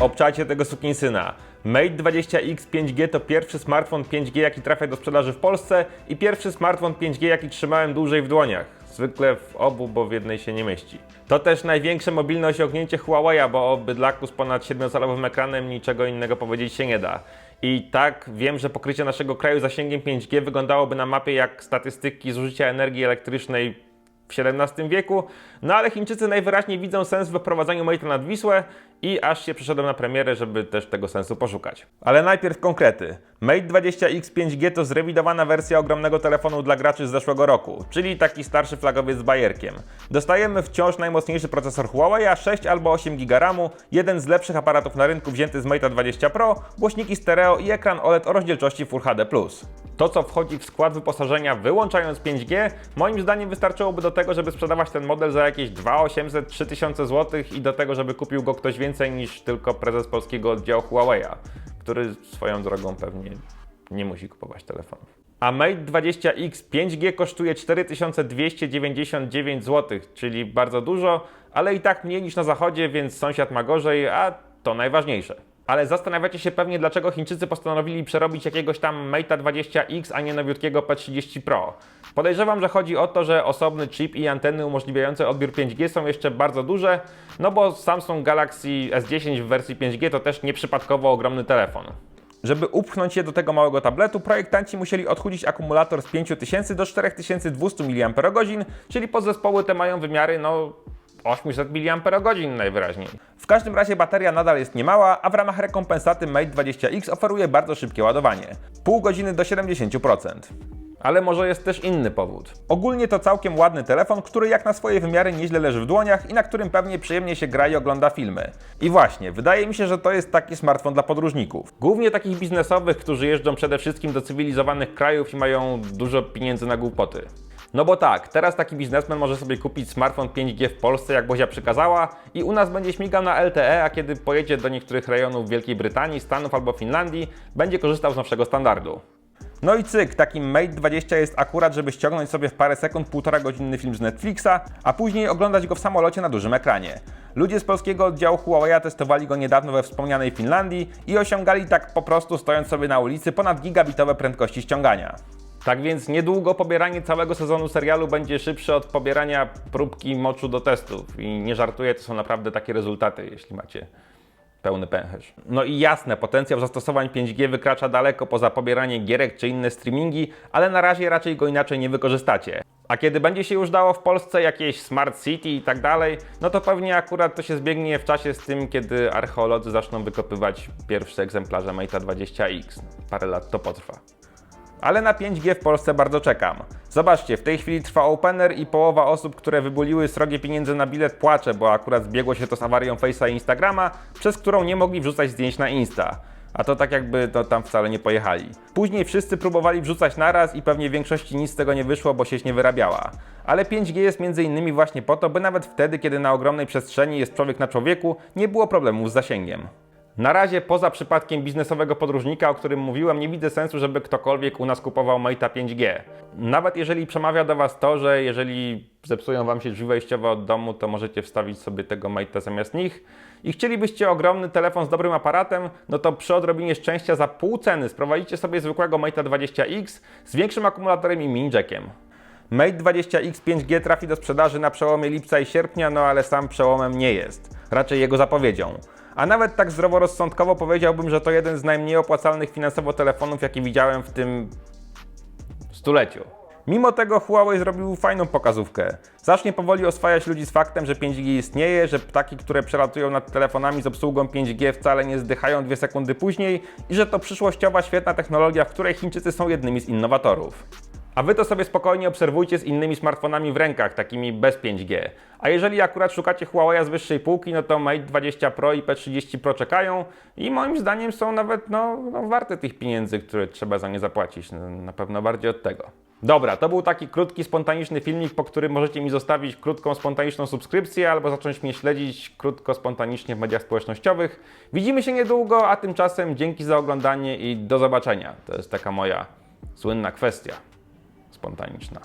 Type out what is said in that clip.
Obczajcie tego sukinsyna. Mate 20X 5G to pierwszy smartfon 5G, jaki trafia do sprzedaży w Polsce i pierwszy smartfon 5G, jaki trzymałem dłużej w dłoniach. Zwykle w obu, bo w jednej się nie mieści. To też największe mobilne osiągnięcie Huawei'a, bo o bydlaku z ponad 7-calowym ekranem niczego innego powiedzieć się nie da. I tak wiem, że pokrycie naszego kraju zasięgiem 5G wyglądałoby na mapie jak statystyki zużycia energii elektrycznej w XVII wieku, no ale Chińczycy najwyraźniej widzą sens w wprowadzaniu Mate'a nad Wisłę i aż się przyszedłem na premierę, żeby też tego sensu poszukać. Ale najpierw konkrety. Mate 20X 5G to zrewidowana wersja ogromnego telefonu dla graczy z zeszłego roku, czyli taki starszy flagowiec z bajerkiem. Dostajemy wciąż najmocniejszy procesor Huawei, a 6 albo 8 GB RAMu, jeden z lepszych aparatów na rynku wzięty z Mate'a 20 Pro, głośniki stereo i ekran OLED o rozdzielczości Full HD+. To, co wchodzi w skład wyposażenia wyłączając 5G, moim zdaniem wystarczyłoby do tego, żeby sprzedawać ten model za jakieś 2800, 3000 zł i do tego, żeby kupił go ktoś więcej niż tylko prezes polskiego oddziału Huawei'a, który swoją drogą pewnie nie musi kupować telefonów. A Mate 20X 5G kosztuje 4299 zł, czyli bardzo dużo, ale i tak mniej niż na zachodzie, więc sąsiad ma gorzej, a to najważniejsze. Ale zastanawiacie się pewnie, dlaczego Chińczycy postanowili przerobić jakiegoś tam Mate'a 20X, a nie nowiutkiego P30 Pro. Podejrzewam, że chodzi o to, że osobny chip i anteny umożliwiające odbiór 5G są jeszcze bardzo duże, no bo Samsung Galaxy S10 w wersji 5G to też nieprzypadkowo ogromny telefon. Żeby upchnąć je do tego małego tabletu, projektanci musieli odchudzić akumulator z 5000 do 4200 mAh, czyli podzespoły te mają wymiary no 800 mAh najwyraźniej. W każdym razie bateria nadal jest niemała, a w ramach rekompensaty Mate 20X oferuje bardzo szybkie ładowanie. Pół godziny do 70%. Ale może jest też inny powód. Ogólnie to całkiem ładny telefon, który jak na swoje wymiary nieźle leży w dłoniach i na którym pewnie przyjemnie się gra i ogląda filmy. I właśnie, wydaje mi się, że to jest taki smartfon dla podróżników. Głównie takich biznesowych, którzy jeżdżą przede wszystkim do cywilizowanych krajów i mają dużo pieniędzy na głupoty. No bo tak, teraz taki biznesmen może sobie kupić smartfon 5G w Polsce, jak Bozia przykazała, i u nas będzie śmigał na LTE, a kiedy pojedzie do niektórych rejonów Wielkiej Brytanii, Stanów albo Finlandii, będzie korzystał z nowszego standardu. No i cyk, taki Mate 20 jest akurat, żeby ściągnąć sobie w parę sekund półtora godzinny film z Netflixa, a później oglądać go w samolocie na dużym ekranie. Ludzie z polskiego oddziału Huawei testowali go niedawno we wspomnianej Finlandii i osiągali tak po prostu stojąc sobie na ulicy ponad gigabitowe prędkości ściągania. Tak więc niedługo pobieranie całego sezonu serialu będzie szybsze od pobierania próbki moczu do testów. I nie żartuję, to są naprawdę takie rezultaty, jeśli macie pełny pęcherz. No i jasne, potencjał zastosowań 5G wykracza daleko poza pobieranie gierek czy inne streamingi, ale na razie raczej go inaczej nie wykorzystacie. A kiedy będzie się już dało w Polsce jakieś smart city i tak dalej, no to pewnie akurat to się zbiegnie w czasie z tym, kiedy archeolodzy zaczną wykopywać pierwsze egzemplarze Mate'a 20X. Parę lat to potrwa. Ale na 5G w Polsce bardzo czekam. Zobaczcie, w tej chwili trwa opener i połowa osób, które wybuliły srogie pieniądze na bilet płacze, bo akurat zbiegło się to z awarią Face'a i Instagrama, przez którą nie mogli wrzucać zdjęć na Insta. A to tak jakby to tam wcale nie pojechali. Później wszyscy próbowali wrzucać naraz i pewnie większości nic z tego nie wyszło, bo sieć nie wyrabiała. Ale 5G jest między innymi właśnie po to, by nawet wtedy, kiedy na ogromnej przestrzeni jest człowiek na człowieku, nie było problemu z zasięgiem. Na razie poza przypadkiem biznesowego podróżnika, o którym mówiłem, nie widzę sensu, żeby ktokolwiek u nas kupował Mate'a 5G. Nawet jeżeli przemawia do Was to, że jeżeli zepsują Wam się drzwi wejściowe od domu, to możecie wstawić sobie tego Mate'a zamiast nich. I chcielibyście ogromny telefon z dobrym aparatem, no to przy odrobinie szczęścia za pół ceny sprowadzicie sobie zwykłego Mate'a 20X z większym akumulatorem i mini jackiem. Mate 20X 5G trafi do sprzedaży na przełomie lipca i sierpnia, no ale sam przełomem nie jest. Raczej jego zapowiedzią. A nawet tak zdroworozsądkowo powiedziałbym, że to jeden z najmniej opłacalnych finansowo telefonów, jaki widziałem w tym stuleciu. Mimo tego Huawei zrobił fajną pokazówkę. Zacznie powoli oswajać ludzi z faktem, że 5G istnieje, że ptaki, które przelatują nad telefonami z obsługą 5G wcale nie zdychają dwie sekundy później i że to przyszłościowa, świetna technologia, w której Chińczycy są jednymi z innowatorów. A wy to sobie spokojnie obserwujcie z innymi smartfonami w rękach, takimi bez 5G. A jeżeli akurat szukacie Huawei z wyższej półki, no to Mate 20 Pro i P30 Pro czekają i moim zdaniem są nawet no, no warte tych pieniędzy, które trzeba za nie zapłacić. No, na pewno bardziej od tego. Dobra, to był taki krótki, spontaniczny filmik, po którym możecie mi zostawić krótką, spontaniczną subskrypcję albo zacząć mnie śledzić krótko, spontanicznie w mediach społecznościowych. Widzimy się niedługo, a tymczasem dzięki za oglądanie i do zobaczenia. To jest taka moja słynna kwestia spontaniczna.